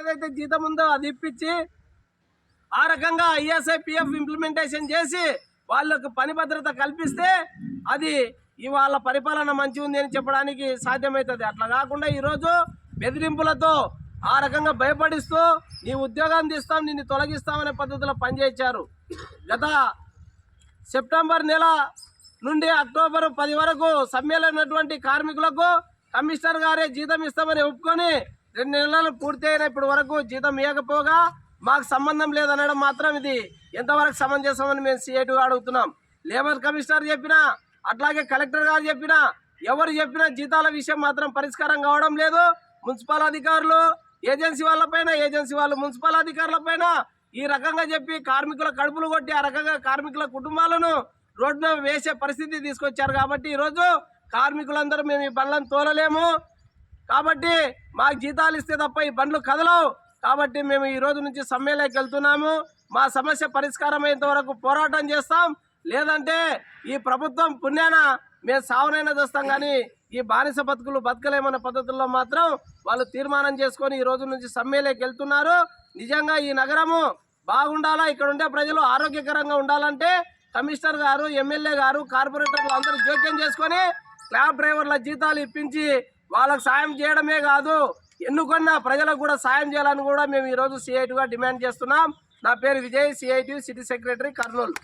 ఏదైతే జీతం ఉందో అది ఇప్పించి ఆ రకంగా ఐఎస్ఐ పిఎఫ్ ఇంప్లిమెంటేషన్ చేసి వాళ్ళకు పని భద్రత కల్పిస్తే అది ఇవాళ పరిపాలన మంచి ఉంది అని చెప్పడానికి సాధ్యమవుతుంది. అట్లా కాకుండా ఈరోజు బెదిరింపులతో ఆ రకంగా భయపడిస్తూ నీ ఉద్యోగాన్ని తీస్తాం నిన్ను తొలగిస్తామనే పద్ధతిలో పనిచేయించారు గత సెప్టెంబర్ నెల నుండి అక్టోబర్ పది వరకు సమ్మెలైనటువంటి కార్మికులకు కమిషనర్ గారే జీతం ఇస్తామని ఒప్పుకొని రెండు నెలలు పూర్తయిన ఇప్పటి వరకు జీతం ఇవ్వకపోగా మాకు సంబంధం లేదనడం మాత్రం ఇది ఎంతవరకు సమంజసమని మేము సీఐటీగా అడుగుతున్నాం. లేబర్ కమిషనర్ చెప్పినా అట్లాగే కలెక్టర్ గారు చెప్పినా ఎవరు చెప్పినా జీతాల విషయం మాత్రం పరిష్కారం కావడం లేదు. మున్సిపల్ అధికారులు ఏజెన్సీ వాళ్ళపైన ఏజెన్సీ వాళ్ళు మున్సిపల్ అధికారులపైన ఈ రకంగా చెప్పి కార్మికుల కడుపులు కొట్టి ఆ రకంగా కార్మికుల కుటుంబాలను రోడ్డు వేసే పరిస్థితి తీసుకొచ్చారు. కాబట్టి ఈరోజు కార్మికులందరూ మేము ఈ బండ్లను తోలలేము. కాబట్టి మాకు జీతాలు ఇస్తే తప్ప ఈ బండ్లు కదలవు. కాబట్టి మేము ఈ రోజు నుంచి సమ్మెలోకి వెళ్తున్నాము. మా సమస్య పరిష్కారం అయ్యేంత వరకు పోరాటం చేస్తాం. లేదంటే ఈ ప్రభుత్వం పుణ్యాన మేము సావనైనా చూస్తాం కానీ ఈ బానిస బతుకులు బతకలేమన్న పద్ధతుల్లో మాత్రం వాళ్ళు తీర్మానం చేసుకొని ఈ రోజు నుంచి సమ్మెలోకి వెళ్తున్నారు. నిజంగా ఈ నగరము బాగుండాలా? ఇక్కడ ఉండే ప్రజలు ఆరోగ్యకరంగా ఉండాలంటే కమిషనర్ గారు ఎమ్మెల్యే గారు కార్పొరేటర్లు అందరూ జోక్యం చేసుకొని క్యాబ్ డ్రైవర్ల జీతాలు ఇప్పించి వాళ్ళకు సాయం చేయడమే కాదు ఎన్నుకున్న ప్రజలకు కూడా సాయం చేయాలని కూడా మేము ఈరోజు సిఐటిగా డిమాండ్ చేస్తున్నాం. నా పేరు Vijay CIT city secretary Kurnool.